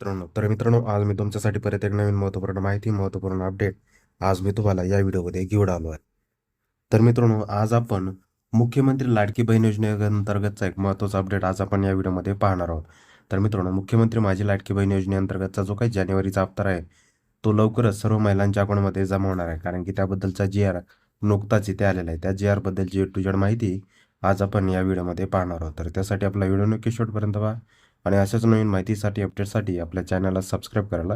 मित्रांनो तर मित्रांनो आज मी तुमच्यासाठी परत एक नवीन महत्त्वपूर्ण माहिती महत्त्वपूर्ण अपडेट आज मी तुम्हाला या व्हिडिओमध्ये घेऊन आलो आहे. तर मित्रांनो आज आपण मुख्यमंत्री लाडकी बहीण योजनेअंतर्गतचा एक महत्त्वाचा अपडेट आज आपण या व्हिडिओमध्ये पाहणार आहोत. तर मित्रांनो मुख्यमंत्री माझी लाडकी बहीण योजनेअंतर्गतचा जो काही जानेवारीचा हप्ता आहे तो लवकरच सर्व महिलांच्या अकाउंटमध्ये जमा होणार आहे. कारण की त्याबद्दलचा जी आर नुकताच इथे आलेला आहे. त्या जी आरबद्दलची टू जेड माहिती आज आपण या व्हिडिओमध्ये पाहणार आहोत. तर त्यासाठी आपला व्हिडिओ नक्की शेवटपर्यंत पहा. आणि अशाच नवीन माहितीसाठी अपडेटसाठी आपल्या चॅनलला सबस्क्राईब करायला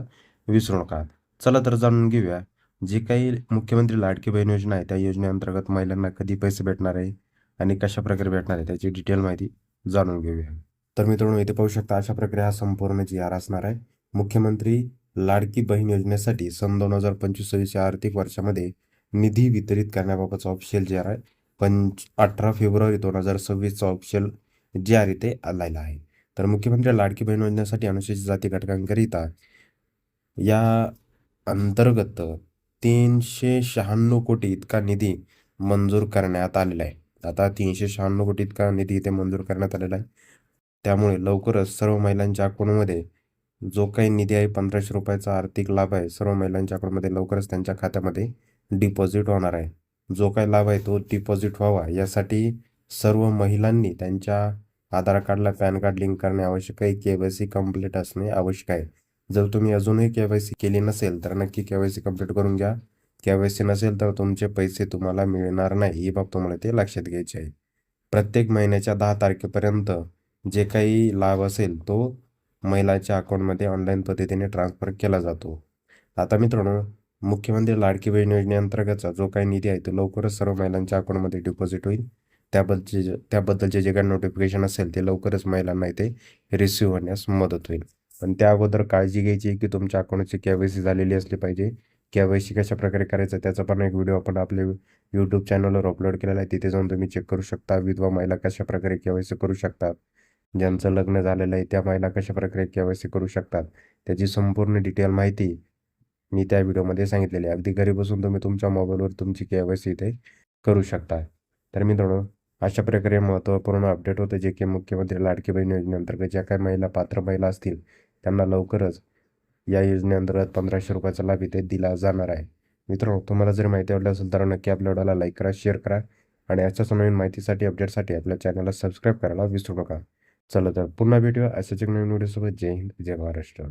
विसरू नका. चला तर जाणून घेऊया जी काही मुख्यमंत्री लाडकी बहीण योजना आहे त्या योजनेअंतर्गत महिलांना कधी पैसे भेटणार आहे आणि कशा प्रकारे भेटणार आहे त्याची डिटेल माहिती जाणून घेऊया. तर मित्रांनो इथे पाहू शकता अशा प्रकारे हा संपूर्ण जी आर असणार आहे. मुख्यमंत्री लाडकी बहीण योजनेसाठी सन दोन हजार पंचवीस सव्वीस या आर्थिक वर्षामध्ये निधी वितरित करण्याबाबतचा ऑफिशियल जे आर आहे. पंच अठरा फेब्रुवारी दोन हजार सव्वीसचा ऑफिशियल जे आर इथे आलेला आहे. तर मुख्यमंत्री लाडकी बहीण योजनेसाठी अनुसूचित जाती घटकांकरिता या अंतर्गत तीनशे शहाण्णव कोटी इतका निधी मंजूर करण्यात आलेला आहे. आता तीनशे शहाण्णव कोटी इतका निधी इथे मंजूर करण्यात आलेला आहे. त्यामुळे लवकरच सर्व महिलांच्या अकाउंटमध्ये जो काही निधी आहे पंधराशे रुपयाचा आर्थिक लाभ आहे सर्व महिलांच्या अकाउंटमध्ये लवकरच त्यांच्या खात्यामध्ये डिपॉझिट होणार आहे. जो काही लाभ आहे तो डिपॉझिट व्हावा यासाठी सर्व महिलांनी त्यांच्या आधार कार्डला पॅन कार्ड लिंक करणे आवश्यक आहे. के वाय सी कंप्लीट असणे आवश्यक आहे. जर तुम्ही अजूनही के वाय सी केली नसेल तर नक्की के वाय सी कंप्लीट करून घ्या. के वाय सी नसेल तर तुमचे पैसे तुम्हाला मिळणार नाही. ही बाब तुम्हाला ते लक्षात घ्यायची आहे. प्रत्येक महिन्याच्या दहा तारखेपर्यंत जे काही लाभ असेल तो महिलाच्या अकाउंटमध्ये ऑनलाईन पद्धतीने ट्रान्सफर केला जातो. आता मित्रांनो मुख्यमंत्री लाडकी बहीण योजनेअंतर्गतचा जो काही निधी आहे तो लवकरच सर्व महिलांच्या अकाउंटमध्ये डिपॉझिट होईल. त्याबद्दलचे त्याबद्दलचे जे काही नोटिफिकेशन असेल ते लवकरच महिलांना इथे रिसिव्ह होण्यास मदत होईल. पण त्या अगोदर काळजी घ्यायची की तुमच्या अकाउंटची के वाय सी झालेली असली पाहिजे. के वाय सी कशा प्रकारे करायचं त्याचा पण एक व्हिडिओ आपण आपल्या यूट्यूब चॅनलवर अपलोड केलेला आहे. तिथे जाऊन तुम्ही चेक करू शकता. विधवा महिला कशा प्रकारे के वाय सी करू शकतात. ज्यांचं लग्न झालेलं आहे त्या महिला कशा प्रकारे के वाय सी करू शकतात. त्याची संपूर्ण डिटेल माहिती मी त्या व्हिडिओमध्ये सांगितलेली आहे. अगदी घरी बसून तुम्ही तुमच्या मोबाईलवर तुमची के वाय सी इथे करू शकता. तर मित्रांनो अशा प्रकारे महत्त्वपूर्ण अपडेट होतं जे की मुख्यमंत्री लाडकी बहीण योजनेअंतर्गत ज्या काही महिला पात्र महिला असतील त्यांना लवकरच या योजनेअंतर्गत पंधराशे रुपयाचा लाभ इथे दिला जाणार आहे. मित्रांनो तुम्हाला जर माहिती आवडली असेल तर नक्की आपल्या व्हिडिओला लाईक करा शेअर करा आणि अशाच नवीन माहितीसाठी अपडेटसाठी आपल्या चॅनलला सबस्क्राईब करायला विसरू नका. चला तर पुन्हा भेटूया अशाच एक नवीन व्हिडिओसोबत जय हिंद जय महाराष्ट्र.